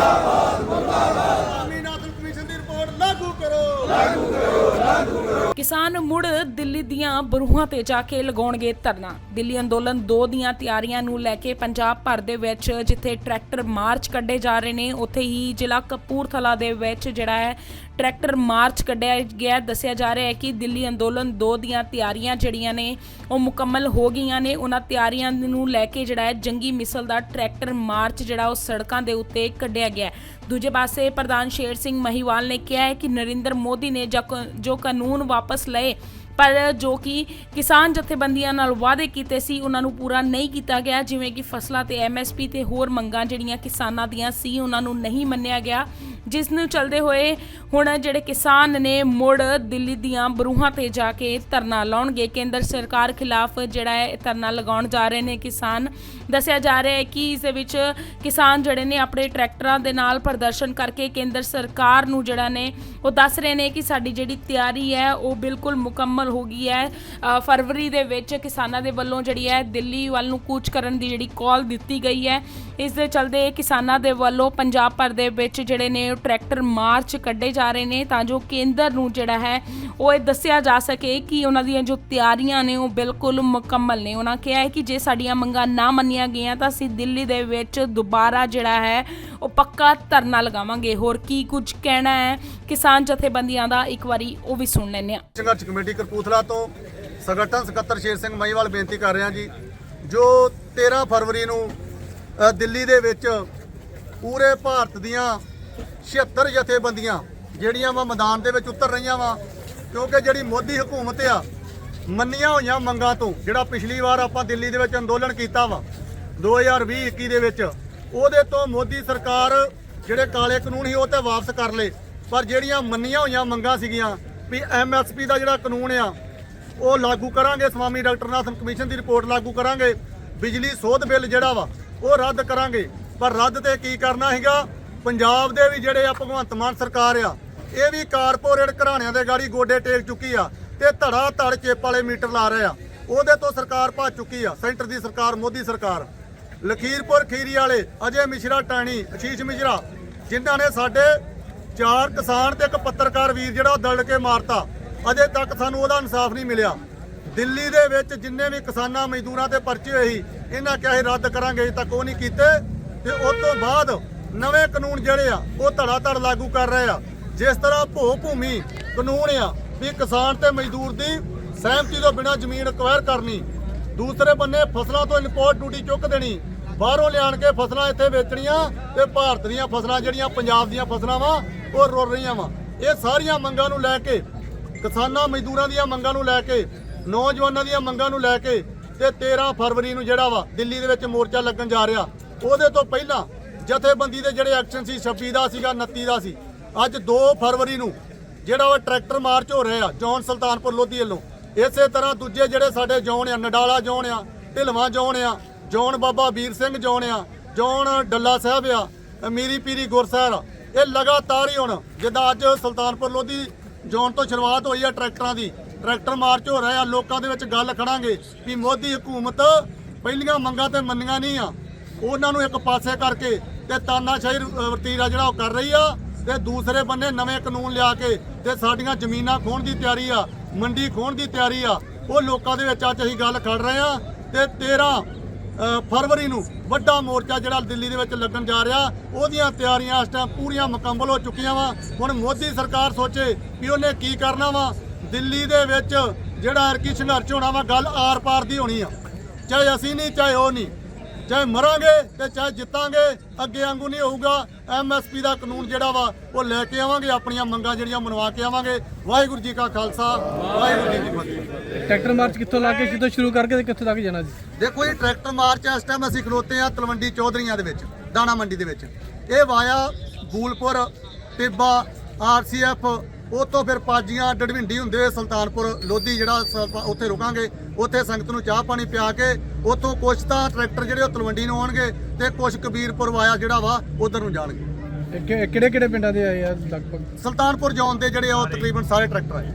ਮੁਰਦਾਬਾਦ ਮੁਰਦਾਬਾਦ। ਕਮਿਸ਼ਨ ਦੀ ਰਿਪੋਰਟ ਲਾਗੂ ਕਰੋ। ਕਿਸਾਨ ਮੁੜ ਦਿੱਲੀ ਦੀਆਂ ਬਰੂਹਾਂ ਤੇ ਜਾ ਕੇ ਲਗਾਉਣਗੇ ਧਰਨਾ। ਦਿੱਲੀ ਅੰਦੋਲਨ 2 ਦੀਆਂ ਤਿਆਰੀਆਂ ਨੂੰ ਲੈ ਕੇ ਪੰਜਾਬ ਭਰ ਦੇ ਵਿੱਚ ਜਿੱਥੇ ਟਰੈਕਟਰ ਮਾਰਚ ਕੱਢੇ ਜਾ ਰਹੇ ਨੇ, ਉੱਥੇ ਹੀ ਜ਼ਿਲ੍ਹਾ ਕਪੂਰਥਲਾ ਦੇ ਵਿੱਚ ਜਿਹੜਾ ਹੈ ਟਰੈਕਟਰ ਮਾਰਚ ਕੱਢਿਆ ਗਿਆ। ਦੱਸਿਆ ਜਾ ਰਿਹਾ ਹੈ ਕਿ ਦਿੱਲੀ ਅੰਦੋਲਨ 2 ਦੀਆਂ ਤਿਆਰੀਆਂ ਜਿਹੜੀਆਂ ਨੇ, ਉਹ ਮੁਕੰਮਲ ਹੋ ਗਈਆਂ ਨੇ। ਉਹਨਾਂ ਤਿਆਰੀਆਂ ਨੂੰ ਲੈ ਕੇ ਜਿਹੜਾ ਹੈ ਜੰਗੀ ਮਿਸਲ ਦਾ ਟਰੈਕਟਰ ਮਾਰਚ ਜਿਹੜਾ ਉਹ ਸੜਕਾਂ ਦੇ ਉੱਤੇ ਕੱਢਿਆ ਗਿਆ ਦੂਜੇ ਪਾਸੇ ਪ੍ਰਧਾਨ ਸ਼ੇਰ ਸਿੰਘ ਮਹੀਵਾਲ ਨੇ ਕਿਹਾ ਹੈ ਕਿ ਨਰਿੰਦਰ ਮੋਦੀ ਨੇ ਜਕ- ਜੋ ਕਾਨੂੰਨ ਵਾਪਸ ਲਏ ਪਰ ਜੋ ਕਿ ਕਿਸਾਨ ਜਥੇਬੰਦੀਆਂ ਨਾਲ ਵਾਅਦੇ ਕੀਤੇ ਸੀ, ਉਹਨਾਂ ਨੂੰ ਪੂਰਾ ਨਹੀਂ ਕੀਤਾ ਗਿਆ। ਜਿਵੇਂ ਕਿ ਫਸਲਾਂ ਤੇ ਐਮਐਸਪੀ ਤੇ ਹੋਰ ਮੰਗਾਂ ਜਿਹੜੀਆਂ ਕਿਸਾਨਾਂ ਦੀਆਂ ਸੀ, ਉਹਨਾਂ ਨੂੰ ਨਹੀਂ ਮੰਨਿਆ ਗਿਆ। ਜਿਸ ਨੂੰ ਚਲਦੇ ਹੋਏ ਹੁਣ ਜਿਹੜੇ ਕਿਸਾਨ ਨੇ ਮੁੜ ਦਿੱਲੀ ਦੀਆਂ ਬਰੂਹਾਂ ਤੇ ਜਾ ਕੇ ਧਰਨਾ ਲਾਉਣਗੇ। ਕੇਂਦਰ ਸਰਕਾਰ ਖਿਲਾਫ ਜਿਹੜਾ ਹੈ ਧਰਨਾ ਲਗਾਉਣ ਜਾ ਰਹੇ ਨੇ ਕਿਸਾਨ। ਦੱਸਿਆ ਜਾ ਰਿਹਾ ਹੈ ਕਿ ਇਸ ਦੇ ਵਿੱਚ ਕਿਸਾਨ ਜਿਹੜੇ ਨੇ ਆਪਣੇ ਟਰੈਕਟਰਾਂ ਦੇ ਨਾਲ ਪ੍ਰਦਰਸ਼ਨ ਕਰਕੇ ਕੇਂਦਰ ਸਰਕਾਰ ਨੂੰ ਜਿਹੜਾ ਨੇ ਉਹ ਦੱਸ ਰਹੇ ਨੇ ਕਿ ਸਾਡੀ ਜਿਹੜੀ ਤਿਆਰੀ ਹੈ, ਉਹ ਬਿਲਕੁਲ ਮੁਕੰਮਲ ਹੋ ਗਈ ਹੈ। ਫਰਵਰੀ ਦੇ ਵਿੱਚ ਕਿਸਾਨਾਂ ਦੇ ਵੱਲੋਂ ਜਿਹੜੀ ਹੈ ਦਿੱਲੀ ਵੱਲ ਨੂੰ ਕੂਚ ਕਰਨ ਦੀ ਜਿਹੜੀ ਕਾਲ ਦਿੱਤੀ ਗਈ ਹੈ। ਇਸ ਦੇ ਚਲਦੇ ਕਿਸਾਨਾਂ ਦੇ ਵੱਲੋਂ ਪੰਜਾਬ ਭਰ ਦੇ ਵਿੱਚ ਜਿਹੜੇ ਨੇ ਉਹ ਟਰੈਕਟਰ ਮਾਰਚ ਕੱਢੇ ਜਾ ਰਹੇ ਨੇ ਤਾਂ ਜੋ ਕੇਂਦਰ ਨੂੰ ਜਿਹੜਾ ਹੈ ਉਹ ਇਹ ਦੱਸਿਆ ਜਾ ਸਕੇ ਕਿ ਉਹਨਾਂ ਦੀਆਂ ਜੋ ਤਿਆਰੀਆਂ ਨੇ ਉਹ ਬਿਲਕੁਲ ਮੁਕੰਮਲ ਨੇ। ਉਹਨਾਂ ਕਿਹਾ ਹੈ ਕਿ ਜੇ ਸਾਡੀਆਂ ਮੰਗਾਂ ਨਾ ਮੰਨੀਆਂ ਗਈਆਂ ਤਾਂ ਅਸੀਂ ਦਿੱਲੀ ਦੇ ਵਿੱਚ ਦੁਬਾਰਾ ਜਿਹੜਾ ਹੈ ਉਹ ਪੱਕਾ ਧਰਨਾ ਲਗਾਵਾਂਗੇ। ਹੋਰ ਕੀ ਕੁਝ ਕਹਿਣਾ ਹੈ? ਕਿਸਾਨ ਜਥੇਬੰਦੀਆਂ ਦਾ ਇੱਕ ਵਾਰੀ ਉਹ ਵੀ ਸੁਣ ਲੈਂਦੇ ਹਾਂ। ਸੰਘਰਸ਼ ਕਮੇਟੀ ਕਰਪੂਥਲਾ ਤੋਂ ਸੰਗਠਨ ਸਕੱਤਰ ਸ਼ੇਰ ਸਿੰਘ ਮਹੀਵਾਲ ਬੇਨਤੀ ਕਰ ਰਿਹਾ ਜੀ। ਜੋ 13 ਫਰਵਰੀ ਨੂੰ ਦਿੱਲੀ ਦੇ ਵਿੱਚ ਪੂਰੇ ਭਾਰਤ ਦੀਆਂ 76 ਜਥੇਬੰਦੀਆਂ, ਜਿਹੜੀਆਂ ਵਾ ਮੈਦਾਨ ਦੇ ਵਿੱਚ ਉਤਰ ਰਹੀਆਂ ਵਾ, ਕਿਉਂਕਿ ਜਿਹੜੀ ਮੋਦੀ ਹਕੂਮਤ ਆ, ਮੰਨੀਆਂ ਹੋਈਆਂ ਮੰਗਾਂ ਤੋਂ, ਜਿਹੜਾ ਪਿਛਲੀ ਵਾਰ ਆਪਾਂ ਦਿੱਲੀ ਦੇ ਵਿੱਚ ਅੰਦੋਲਨ ਕੀਤਾ ਵਾ 2020-21 ਦੇ ਵਿੱਚ ਉਹਦੇ ਤੋਂ ਮੋਦੀ ਸਰਕਾਰ ਜਿਹੜੇ ਕਾਲੇ ਕਾਨੂੰਨ ਸੀ, ਉਹ ਤੇ ਵਾਪਸ ਕਰ ਲਏ। ਪਰ ਜਿਹੜੀਆਂ ਮੰਨੀਆਂ ਹੋਈਆਂ ਮੰਗਾਂ ਸੀਗੀਆਂ ਵੀ ਐਮਐਸਪੀ ਦਾ ਜਿਹੜਾ ਕਾਨੂੰਨ ਆ, ਉਹ ਲਾਗੂ ਕਰਾਂਗੇ, ਸਵਾਮੀ ਡਾਕਟਰ ਨਾਥਨ ਕਮਿਸ਼ਨ ਦੀ ਰਿਪੋਰਟ ਲਾਗੂ ਕਰਾਂਗੇ, ਬਿਜਲੀ ਸੋਧ ਬਿੱਲ ਜਿਹੜਾ ਵਾ, ਉਹ ਰੱਦ ਕਰਾਂਗੇ। ਪਰ ਰੱਦ ਤੇ ਕੀ ਕਰਨਾ ਹੈਗਾ ਪੰਜਾਬ ਦੇ ਵੀ ਜਿਹੜੇ ਆ ਭਗਵੰਤ ਮਾਨ ਸਰਕਾਰ ਆ, ਇਹ ਵੀ ਕਾਰਪੋਰੇਟ ਘਰਾਣਿਆਂ ਦੇ ਗਾੜੀ ਗੋਡੇ ਟੇਕ ਚੁੱਕੀ ਆ ਤੇ ਧੜਾ ਧੜ ਚੇਪ ਵਾਲੇ ਮੀਟਰ ਲਾ ਰਹੇ ਆ। ਉਹਦੇ ਤੋਂ ਸਰਕਾਰ ਭੱਜ ਚੁੱਕੀ ਆ, ਸੈਂਟਰ ਦੀ ਸਰਕਾਰ, ਮੋਦੀ ਸਰਕਾਰ। ਲਖੀਰਪੁਰ ਖੀਰੀ ਵਾਲੇ ਅਜੇ ਮਿਸ਼ਰਾ ਟਾਣੀ, ਅਸ਼ੀਸ਼ ਮਿਸ਼ਰਾ, ਜਿਨ੍ਹਾਂ ਨੇ ਸਾਡੇ ਚਾਰ ਕਿਸਾਨ ਤੇ ਇੱਕ ਪੱਤਰਕਾਰ ਵੀਰ ਜਿਹੜਾ ਉਹ ਦਲ ਕੇ ਮਾਰਤਾ। ਅਜੇ ਤੱਕ ਸਾਨੂੰ ਉਹਦਾ ਇਨਸਾਫ ਨਹੀਂ ਮਿਲਿਆ। ਦਿੱਲੀ ਦੇ ਵਿੱਚ ਜਿੰਨੇ ਵੀ ਕਿਸਾਨਾਂ, ਮਜ਼ਦੂਰਾਂ ਤੇ ਪਰਚੇ ਹੋਏ ਸੀ, ਇਹਨਾਂ ਕਿਹਾ ਸੀ, ਰੱਦ ਕਰਾਂਗੇ, ਅਜੇ ਤੱਕ ਉਹ ਨਹੀਂ ਕੀਤੇ। ਤੇ ਉਸ ਤੋਂ ਬਾਅਦ ਨਵੇਂ ਕਾਨੂੰਨ ਜਿਹੜੇ ਆ, ਉਹ ਧੜਾ ਧੜ ਲਾਗੂ ਕਰ ਰਹੇ ਆ। ਜਿਸ ਤਰ੍ਹਾਂ ਭੋ ਭੂਮੀ ਕਾਨੂੰਨ ਆ, ਵੀ ਕਿਸਾਨ ਤੇ ਮਜ਼ਦੂਰ ਦੀ ਸਹਿਮਤੀ ਤੋਂ ਬਿਨਾਂ ਜ਼ਮੀਨ ਅਕਵਾਇਰ ਕਰਨੀ, ਦੂਸਰੇ ਬੰਨੇ ਫਸਲਾਂ ਤੋਂ ਇੰਪੋਰਟ ਡਿਊਟੀ ਚੁੱਕ ਦੇਣੀ ਬਾਹਰੋਂ ਲਿਆਣ ਕੇ ਫਸਲਾਂ ਇੱਥੇ ਵੇਚਣੀਆਂ ਤੇ ਭਾਰਤ ਦੀਆਂ ਫਸਲਾਂ ਜਿਹੜੀਆਂ ਪੰਜਾਬ ਦੀਆਂ ਫਸਲਾਂ ਵਾ, ਉਹ ਰੁਲ ਰਹੀਆਂ ਵਾ। ਇਹ ਸਾਰੀਆਂ ਮੰਗਾਂ ਨੂੰ ਲੈ ਕੇ, ਕਿਸਾਨਾਂ ਮਜ਼ਦੂਰਾਂ ਦੀਆਂ ਮੰਗਾਂ ਨੂੰ ਲੈ ਕੇ, ਨੌਜਵਾਨਾਂ ਦੀਆਂ ਮੰਗਾਂ ਨੂੰ ਲੈ ਕੇ ਤੇ 13 ਫਰਵਰੀ ਨੂੰ ਜਿਹੜਾ ਵਾ ਦਿੱਲੀ ਦੇ ਵਿੱਚ ਮੋਰਚਾ ਲੱਗਣ ਜਾ ਰਿਹਾ। ਉਹਦੇ ਤੋਂ ਪਹਿਲਾਂ ਜਥੇਬੰਦੀ ਦੇ ਜਿਹੜੇ ਐਕਸ਼ਨ ਸੀ 26 ਦਾ ਸੀਗਾ 29 ਦਾ ਸੀ। ਅੱਜ 2 ਫਰਵਰੀ ਨੂੰ ਜਿਹੜਾ ਉਹ ਟਰੈਕਟਰ ਮਾਰਚ ਹੋ ਰਿਹਾ, ਜੌਨ ਸੁਲਤਾਨਪੁਰ ਲੋਧੀ ਵੱਲੋਂ। ਇਸੇ ਤਰ੍ਹਾਂ ਦੂਜੇ ਜਿਹੜੇ ਸਾਡੇ ਜੌਨ ਆ, ਨਡਾਲਾ ਜੌਨ ਆ, ਢਿਲਵਾਂ ਜੌਨ ਆ ਜੌਨ ਬਾਬਾ ਵੀਰ ਸਿੰਘ ਜੌਨ ਆ ਜੌਨ ਡੱਲਾ ਸਾਹਿਬ ਆ ਮੀਰੀ ਪੀਰੀ ਗੁਰਸਹਿਰ। ਇਹ ਲਗਾਤਾਰ ਹੀ ਹੁਣ, ਜਿੱਦਾਂ ਅੱਜ ਸੁਲਤਾਨਪੁਰ ਲੋਧੀ ਜੌਨ ਤੋਂ ਸ਼ੁਰੂਆਤ ਹੋਈ ਆ ਟਰੈਕਟਰਾਂ ਦੀ। ਟਰੈਕਟਰ ਮਾਰਚ ਹੋ ਰਹੇ ਆ ਲੋਕਾਂ ਦੇ ਵਿੱਚ ਗੱਲ ਖੜਾਂਗੇ ਵੀ ਮੋਦੀ ਹਕੂਮਤ ਪਹਿਲੀਆਂ ਮੰਗਾਂ ਤੇ ਮੰਨੀਆਂ ਨਹੀਂ ਆ। ਉਹਨਾਂ ਨੂੰ ਇੱਕ ਪਾਸੇ ਕਰਕੇ ਤੇ ਤਾਨਾਸ਼ਾਹੀ ਰ- ਵਰਤੀਰਾ ਜਿਹੜਾ ਉਹ ਕਰ ਰਹੀ ਆ, ਤੇ ਦੂਸਰੇ ਬੰਨੇ ਨਵੇਂ ਕਾਨੂੰਨ ਲਿਆ ਕੇ ਤੇ ਸਾਡੀਆਂ ਜ਼ਮੀਨਾਂ ਖੋਣ ਦੀ ਤਿਆਰੀ ਆ, ਮੰਡੀ ਖੋਣ ਦੀ ਤਿਆਰੀ ਆ। ਉਹ ਲੋਕਾਂ ਦੇ ਵਿੱਚ ਅੱਜ ਅਸੀਂ ਗੱਲ ਕਰ ਰਹੇ ਆ ਤੇ 13 ਫਰਵਰੀ ਨੂੰ ਵੱਡਾ ਮੋਰਚਾ ਜਿਹੜਾ ਦਿੱਲੀ ਦੇ ਵਿੱਚ ਲੱਗਣ ਜਾ ਰਿਹਾ, ਉਹਦੀਆਂ ਤਿਆਰੀਆਂ ਇਸ ਟਾਈਮ ਪੂਰੀਆਂ ਮੁਕੰਮਲ ਹੋ ਚੁੱਕੀਆਂ ਵਾ। ਹੁਣ ਮੋਦੀ ਸਰਕਾਰ ਸੋਚੇ ਵੀ ਉਹਨੇ ਕੀ ਕਰਨਾ ਵਾ। ਦਿੱਲੀ ਦੇ ਵਿੱਚ ਜਿਹੜਾ ਅਰਕੀ ਸੰਘਰਸ਼ ਹੋਣਾ ਵਾ, ਗੱਲ ਆਰ-ਪਾਰ ਦੀ ਹੋਣੀ ਆ। ਚਾਹੇ ਅਸੀਂ ਨਹੀਂ, ਚਾਹੇ ਉਹ ਨਹੀਂ। ਚਾਹੇ ਮਰਾਂਗੇ ਤੇ ਚਾਹੇ ਜਿੱਤਾਂਗੇ ਅੱਗੇ ਵਾਂਗੂ ਨਹੀਂ ਹੋਊਗਾ। ਐਮਐਸਪੀ ਦਾ ਕਾਨੂੰਨ ਜਿਹੜਾ ਵਾ ਉਹ ਲੈ ਕੇ ਆਵਾਂਗੇ ਆਪਣੀਆਂ ਮੰਗਾਂ ਜਿਹੜੀਆਂ ਮਨਵਾ ਕੇ ਆਵਾਂਗੇ। ਵਾਹਿਗੁਰੂ ਜੀ ਕਾ ਖਾਲਸਾ ਵਾਹਿਗੁਰੂ ਜੀ ਕੀ ਫਤਿਹ। ਟਰੈਕਟਰ ਮਾਰਚ ਕਿੱਥੋਂ ਲਾ ਕੇ ਕਿੱਥੋਂ ਸ਼ੁਰੂ ਕਰਕੇ ਤੇ ਕਿੱਥੇ ਤੱਕ ਜਾਣਾ ਜੀ? ਦੇਖੋ ਇਹ ਟਰੈਕਟਰ ਮਾਰਚ ਇਸ ਟਾਈਮ ਅਸੀਂ ਖਲੋਤੇ ਆ ਤਲਵੰਡੀ ਚੌਧਰੀਆਂ ਦੇ ਵਿੱਚ ਦਾਣਾ ਮੰਡੀ ਦੇ ਵਿੱਚ। ਇਹ ਵਾਇਆ ਬੂਲਪੁਰ ਟਿੱਬਾ ਆਰਸੀਐਫ ਉਤੋਂ ਫਿਰ ਪਾਜੀਆਂ ਡੜਵਿੰਡੀ ਹੁੰਦੇ ਸੁਲਤਾਨਪੁਰ ਲੋਧੀ ਜਿਹੜਾ ਉੱਥੇ ਰੁਕਾਂਗੇ। ਉੱਥੇ ਸੰਗਤ ਨੂੰ ਚਾਹ ਪਾਣੀ ਪਿਆ ਕੇ ਉੱਥੋਂ ਕੁਛ ਤਾਂ ਟਰੈਕਟਰ ਜਿਹੜੇ ਉਹ ਤਲਵੰਡੀ ਨੂੰ ਆਉਣਗੇ ਤੇ ਕੁਛ ਕਬੀਰਪੁਰ ਵਾਇਆ ਜਿਹੜਾ ਵਾ ਉਧਰ ਨੂੰ ਜਾਣਗੇ। ਕਿਹੜੇ ਕਿਹੜੇ ਪਿੰਡਾਂ ਦੇ ਆਏ ਆ ਲਗਭਗ? ਸੁਲਤਾਨਪੁਰ ਜ਼ੋਨ ਦੇ ਜਿਹੜੇ ਆ ਉਹ ਤਕਰੀਬਨ ਸਾਰੇ ਟਰੈਕਟਰ ਆਏ